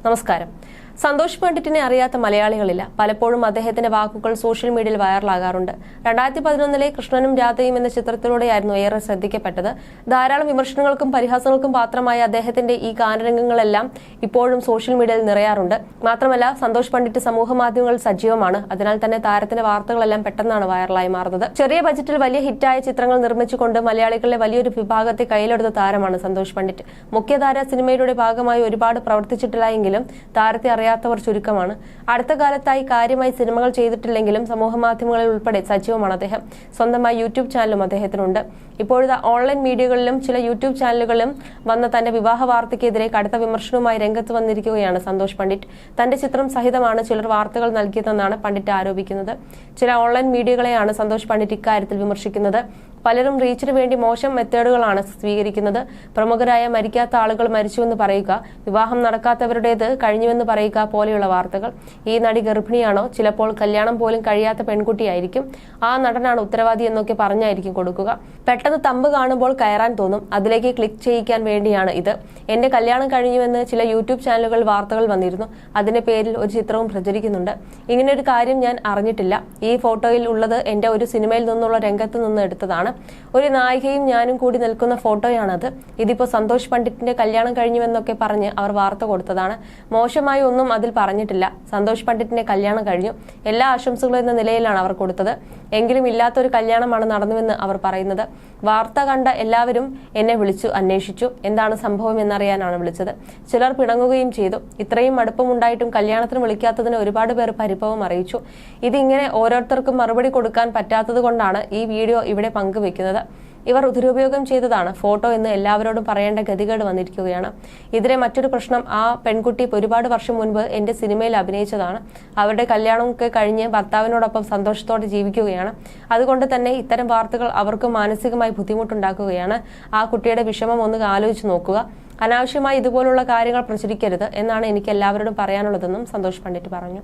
നമസ്കാരം സന്തോഷ് പണ്ഡിറ്റിനെ അറിയാത്ത മലയാളികളില്ല. പലപ്പോഴും അദ്ദേഹത്തിന്റെ വാക്കുകൾ സോഷ്യൽ മീഡിയയിൽ വൈറലാകാറുണ്ട്. രണ്ടായിരത്തി പതിനൊന്നിലെ കൃഷ്ണനും രാധയും എന്ന ചിത്രത്തിലൂടെയായിരുന്നു ഏറെ ശ്രദ്ധിക്കപ്പെട്ടത്. ധാരാളം വിമർശനങ്ങൾക്കും പരിഹാസങ്ങൾക്കും പാത്രമായ അദ്ദേഹത്തിന്റെ ഈ ഗാനരംഗങ്ങളെല്ലാം ഇപ്പോഴും സോഷ്യൽ മീഡിയയിൽ നിറയാറുണ്ട്. മാത്രമല്ല സന്തോഷ് പണ്ഡിറ്റ് സമൂഹ മാധ്യമങ്ങളിൽ സജീവമാണ്. അതിനാൽ തന്നെ താരത്തിന്റെ വാർത്തകളെല്ലാം പെട്ടെന്നാണ് വൈറലായി മാറുന്നത്. ചെറിയ ബജറ്റിൽ വലിയ ഹിറ്റായ ചിത്രങ്ങൾ നിർമ്മിച്ചുകൊണ്ട് മലയാളികളിലെ വലിയൊരു വിഭാഗത്തെ കയ്യിലെടുത്ത താരമാണ് സന്തോഷ് പണ്ഡിറ്റ്. മുഖ്യധാര സിനിമയുടെ ഭാഗമായി ഒരുപാട് പ്രവർത്തിച്ചിട്ടില്ല എങ്കിലും താരത്തെ അറിയാത്തവർ ചുരുക്കമാണ് അടുത്ത കാലത്തായി കാര്യമായി സിനിമകൾ ചെയ്തിട്ടില്ലെങ്കിലും സമൂഹ മാധ്യമങ്ങളിൽ ഉൾപ്പെടെ സജീവമാണ് അദ്ദേഹം. സ്വന്തമായി യൂട്യൂബ് ചാനലും അദ്ദേഹത്തിനുണ്ട്. ഇപ്പോഴത്തെ ഓൺലൈൻ മീഡിയകളിലും ചില യൂട്യൂബ് ചാനലുകളിലും വന്ന തന്റെ വിവാഹ വാർത്തയ്ക്കെതിരെ കടുത്ത വിമർശനവുമായി രംഗത്ത് വന്നിരിക്കുകയാണ് സന്തോഷ് പണ്ഡിറ്റ്. തന്റെ ചിത്രം സഹിതമാണ് ചിലർ വാർത്തകൾ നൽകിയതെന്നാണ് പണ്ഡിറ്റ് ആരോപിക്കുന്നത്. ചില ഓൺലൈൻ മീഡിയകളെയാണ് സന്തോഷ് പണ്ഡിറ്റ് ഇക്കാര്യത്തിൽ വിമർശിക്കുന്നത്. പലരും റീച്ചിന് വേണ്ടി മോശം മെത്തേഡുകളാണ് സ്വീകരിക്കുന്നത്. പ്രമുഖരായ മരിക്കാത്ത ആളുകൾ മരിച്ചുവെന്ന് പറയുക വിവാഹം നടക്കാത്തവരുടേത് കഴിഞ്ഞുവെന്ന് പറയുക പോലെയുള്ള വാർത്തകൾ. ഈ നടി ഗർഭിണിയാണോ? ചിലപ്പോൾ കല്യാണം പോലും കഴിയാത്ത പെൺകുട്ടിയായിരിക്കും. ആ നടനാണ് ഉത്തരവാദി എന്നൊക്കെ പറഞ്ഞായിരിക്കും കൊടുക്കുക. പെട്ടെന്ന് തമ്പ് കാണുമ്പോൾ കയറാൻ തോന്നും. അതിലേക്ക് ക്ലിക്ക് ചെയ്യിക്കാൻ വേണ്ടിയാണ് ഇത്. എന്റെ കല്യാണം കഴിഞ്ഞുവെന്ന് ചില യൂട്യൂബ് ചാനലുകൾ വാർത്തകൾ വന്നിരുന്നു. അതിന്റെ പേരിൽ ഒരു ചിത്രവും പ്രചരിക്കുന്നുണ്ട്. ഇങ്ങനെ ഒരു കാര്യം ഞാൻ അറിഞ്ഞിട്ടില്ല. ഈ ഫോട്ടോയിൽ ഉള്ളത് എന്റെ ഒരു സിനിമയിൽ നിന്നുള്ള രംഗത്ത് നിന്ന് എടുത്തതാണ്. ഒരു നായികയും ഞാനും കൂടി നിൽക്കുന്ന ഫോട്ടോയാണത്. ഇതിപ്പോൾ സന്തോഷ് പണ്ഡിറ്റിന്റെ കല്യാണം കഴിഞ്ഞുവെന്നൊക്കെ പറഞ്ഞ് അവർ വാർത്ത കൊടുത്തതാണ്. മോശമായി ഒന്നും അതിൽ പറഞ്ഞിട്ടില്ല. സന്തോഷ് പണ്ഡിറ്റിന്റെ കല്യാണം കഴിഞ്ഞു. എല്ലാ ആശംസകളും എന്ന നിലയിലാണ് അവർ കൊടുത്തത്. എങ്കിലും ഇല്ലാത്തൊരു കല്യാണമാണ് നടന്നുവെന്ന് അവർ പറയുന്നത്. വാർത്ത കണ്ട എല്ലാവരും എന്നെ വിളിച്ചു അന്വേഷിച്ചു. എന്താണ് സംഭവം എന്നറിയാനാണ് വിളിച്ചത്. ചിലർ പിണങ്ങുകയും ചെയ്തു. ഇത്രയും മടുപ്പമുണ്ടായിട്ടും കല്യാണത്തിന് വിളിക്കാത്തതിന് ഒരുപാട് പേർ പരിഭവം അറിയിച്ചു. ഇതിങ്ങനെ ഓരോരുത്തർക്കും മറുപടി കൊടുക്കാൻ പറ്റാത്തത് കൊണ്ടാണ് ഈ വീഡിയോ ഇവിടെ പങ്കുവെക്കുന്നത് ഇവർ ദുരുപയോഗം ചെയ്തതാണ്. ഫോട്ടോ എന്ന് എല്ലാവരോടും പറയേണ്ട ഗതികേട് വന്നിരിക്കുകയാണ്. ഇതിലെ മറ്റൊരു പ്രശ്നം ആ പെൺകുട്ടി ഒരുപാട് വർഷം മുൻപ് എന്റെ സിനിമയിൽ അഭിനയിച്ചതാണ്. അവരുടെ കല്യാണമൊക്കെ കഴിഞ്ഞ് ഭർത്താവിനോടൊപ്പം സന്തോഷത്തോടെ ജീവിക്കുകയാണ്. അതുകൊണ്ട് തന്നെ ഇത്തരം വാർത്തകൾ അവർക്ക് മാനസികമായി ബുദ്ധിമുട്ടുണ്ടാക്കുകയാണ്. ആ കുട്ടിയുടെ വിഷമം ഒന്ന് ആലോചിച്ച് നോക്കുക. അനാവശ്യമായി ഇതുപോലുള്ള കാര്യങ്ങൾ പ്രചരിക്കരുത് എന്നാണ് എനിക്ക് എല്ലാവരോടും പറയാനുള്ളതെന്നും സന്തോഷ് പണ്ഡിറ്റ് പറഞ്ഞു.